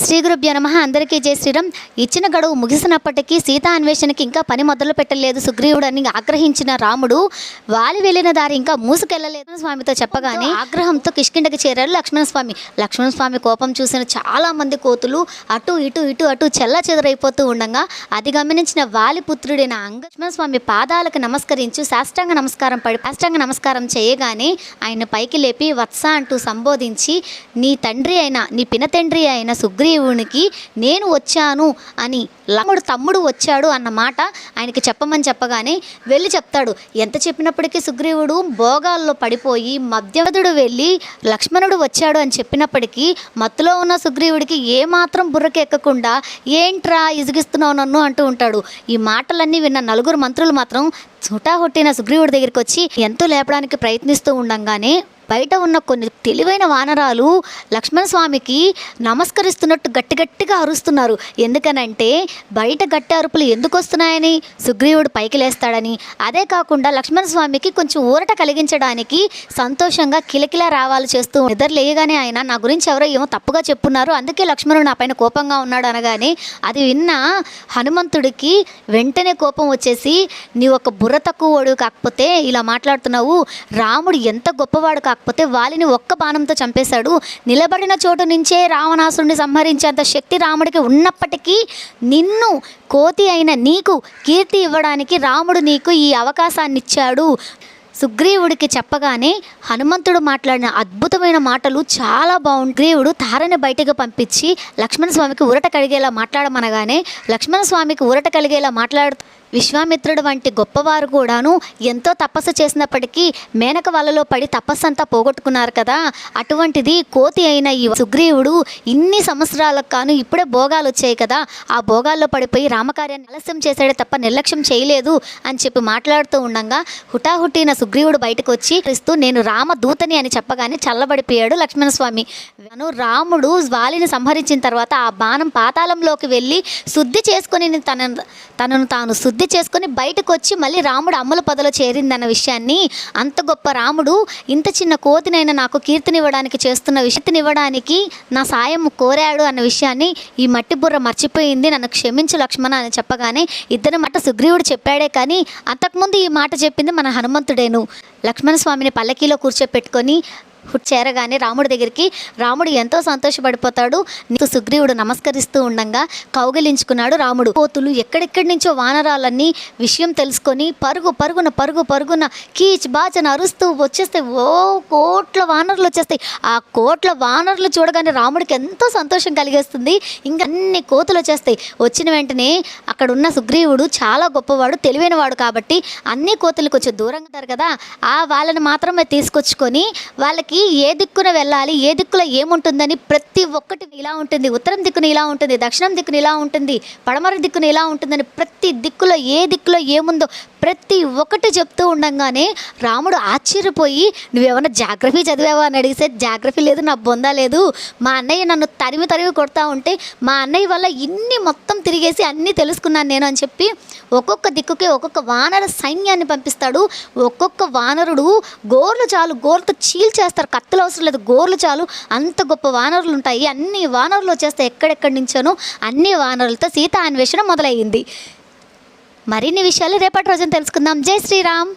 శ్రీ గురుభ్యో నమ. అందరికీ జై శ్రీరామ్. ఇచ్చిన గడువు ముగిసినప్పటికీ సీతా అన్వేషణకి ఇంకా పని మొదలు పెట్టలేదు సుగ్రీవుడు అని ఆగ్రహించిన రాముడు వాలి వెళ్ళిన దారి ఇంకా మూసుకెళ్ళలేదు స్వామితో చెప్పగానే ఆగ్రహంతో కిష్కిండకి చేరారు లక్ష్మణ స్వామి లక్ష్మణ స్వామి కోపం చూసిన చాలా మంది కోతులు అటు ఇటు ఇటు అటు చెల్ల చెదరైపోతూ ఉండగా అది గమనించిన వాలి పుత్రుడైన అంగ లక్ష్మణ స్వామి పాదాలకు నమస్కరించు సాష్టాంగ నమస్కారం పడి సాష్టాంగ నమస్కారం చేయగానే ఆయన పైకి లేపి వత్స అంటూ సంబోధించి నీ తండ్రి అయిన నీ పినతండ్రి అయిన సుగ్రీవునికి నేను వచ్చాను అని లముడు తమ్ముడు వచ్చాడు అన్న మాట ఆయనకి చెప్పమని చెప్పగానే వెళ్ళి చెప్తాడు. ఎంత చెప్పినప్పటికీ సుగ్రీవుడు భోగాల్లో పడిపోయి మధ్యవధుడు వెళ్ళి లక్ష్మణుడు వచ్చాడు అని చెప్పినప్పటికీ మత్తులో ఉన్న సుగ్రీవుడికి ఏమాత్రం బుర్రకెక్కకుండా ఏంట్రా ఇజిగిస్తున్నావు నన్ను అంటూ ఉంటాడు. ఈ మాటలన్నీ విన్న నలుగురు మంత్రులు మాత్రం హుటాహుట్టిన సుగ్రీవుడి దగ్గరికి వచ్చి ఎంతో లేపడానికి ప్రయత్నిస్తూ ఉండంగానే బయట ఉన్న కొన్ని తెలివైన వానరాలు లక్ష్మణ స్వామికి నమస్కరిస్తున్నట్టు గట్టిగట్టిగా అరుస్తున్నారు. ఎందుకనంటే బయట గట్టి అరుపులు ఎందుకు వస్తున్నాయని సుగ్రీవుడు పైకి లేస్తాడని. అదే కాకుండా లక్ష్మణ స్వామికి కొంచెం ఊరట కలిగించడానికి సంతోషంగా కిలకిల రావాలు చేస్తూ నిద్రలేయగానే ఆయన నా గురించి ఎవరో ఏమో తప్పుగా చెప్పున్నారు. అందుకే లక్ష్మణుడు నా పైన కోపంగా ఉన్నాడు అనగానే అది విన్న హనుమంతుడికి వెంటనే కోపం వచ్చేసి నీ ఒక బుర్ర తక్కువడు కాకపోతే ఇలా మాట్లాడుతున్నావు. రాముడు ఎంత గొప్పవాడు కాకపోతే వాలిని ఒక్క బాణంతో చంపేశాడు. నిలబడిన చోటు నుంచే రావణాసుడిని సంహరించేంత శక్తి రాముడికి ఉన్నప్పటికీ నిన్ను కోతి అయిన నీకు కీర్తి ఇవ్వడానికి రాముడు నీకు ఈ అవకాశాన్ని ఇచ్చాడు సుగ్రీవుడికి చెప్పగానే హనుమంతుడు మాట్లాడిన అద్భుతమైన మాటలు చాలా బాగుంటాయి గ్రీవుడు తారని బయటకు పంపించి లక్ష్మణ స్వామికి ఉరట కలిగేలా మాట్లాడమనగానే లక్ష్మణ స్వామికి ఉరట కలిగేలా మాట్లాడు విశ్వామిత్రుడు వంటి గొప్పవారు కూడాను ఎంతో తపస్సు చేసినప్పటికీ మేనక వలలో పడి తపస్సు అంతా పోగొట్టుకున్నారు కదా. అటువంటిది కోతి అయిన ఈ సుగ్రీవుడు ఇన్ని సంవత్సరాలకు కాను ఇప్పుడే భోగాలు వచ్చాయి కదా. ఆ భోగాల్లో పడిపోయి రామకార్యాన్ని ఆలస్యం చేశాడే తప్ప నిర్లక్ష్యం చేయలేదు అని చెప్పి మాట్లాడుతూ ఉండగా హుటాహుటిన సుగ్రీవుడు బయటకు వచ్చి క్రిస్తూ నేను రామదూతని అని చెప్పగానే చల్లబడిపోయాడు లక్ష్మణస్వామి. అను రాముడు వాలిని సంహరించిన తర్వాత ఆ బాణం పాతాళంలోకి వెళ్ళి శుద్ధి చేసుకొని తన తనను తాను శుద్ధి చేసుకొని బయటకు వచ్చి మళ్ళీ రాముడు అమ్మల పదలో చేరిందన్న విషయాన్ని అంత గొప్ప రాముడు ఇంత చిన్న కోతినైనా నాకు కీర్తినివ్వడానికి చేస్తున్న విషయనివ్వడానికి నా సాయం కోరాడు అన్న విషయాన్ని ఈ మట్టి బుర్ర మర్చిపోయింది. నన్ను క్షమించు లక్ష్మణ అని చెప్పగానే ఇద్దరి మాట సుగ్రీవుడు చెప్పాడే కానీ అంతకుముందు ఈ మాట చెప్పింది మన హనుమంతుడేను. లక్ష్మణ స్వామిని పల్లకీలో కూర్చోపెట్టుకొని చేరగానే రాముడి దగ్గరికి రాముడు ఎంతో సంతోషపడిపోతాడు నీకు సుగ్రీవుడు నమస్కరిస్తూ ఉండంగా కౌగిలించుకున్నాడు రాముడు. కోతులు ఎక్కడెక్కడి నుంచో వానరాలన్నీ విషయం తెలుసుకొని పరుగు పరుగున పరుగు పరుగున కీచ్ బాచన అరుస్తూ వచ్చేస్తే ఓ కోట్ల వానరులు వచ్చేస్తాయి. ఆ కోట్ల వానరులు చూడగానే రాముడికి ఎంతో సంతోషం కలిగేస్తుంది. ఇంకా అన్ని కోతులు వచ్చేస్తాయి. వచ్చిన వెంటనే అక్కడ ఉన్న సుగ్రీవుడు చాలా గొప్పవాడు తెలివైనవాడు కాబట్టి అన్ని కోతులు కొంచెం దూరంగా ఉంటారు కదా ఆ వాళ్ళని మాత్రమే తీసుకొచ్చుకొని వాళ్ళకి ఏ దిక్కున వెళ్ళాలి ఏ దిక్కులో ఏముంటుందని ప్రతి ఒక్కటి ఇలా ఉంటుంది. ఉత్తరం దిక్కున ఇలా ఉంటుంది దక్షిణం దిక్కున ఇలా ఉంటుంది పడమర దిక్కున ఇలా ఉంటుందని ప్రతి దిక్కులో ఏ దిక్కులో ఏముందో ప్రతి ఒక్కటి చెప్తూ ఉండంగానే రాముడు ఆశ్చర్యపోయి నువ్వేమన్నా జాగ్రఫీ చదివావా? అని అడిగితే జాగ్రఫీ లేదు నా బొందా లేదు. మా అన్నయ్య నన్ను తరిమి తరిమి కొడతా ఉంటే మా అన్నయ్య వల్ల ఇన్ని మొత్తం తిరిగేసి అన్నీ తెలుసుకున్నాను నేను అని చెప్పి ఒక్కొక్క దిక్కుకి ఒక్కొక్క వానర సైన్యాన్ని పంపిస్తాడు. ఒక్కొక్క వానరుడు గోర్లు చాలు గోర్లతో చీల్చేస్తారు కత్తులు అవసరం లేదు గోర్లు చాలు. అంత గొప్ప వానరులు ఉంటాయి. అన్ని వానరులు వచ్చేస్తాయి ఎక్కడెక్కడి నుంచోనో అన్ని వానరులతో సీత అన్వేషణ మొదలయ్యింది. మరిన్ని విషయాలు రేపటి రోజున తెలుసుకుందాం. జై శ్రీరామ్.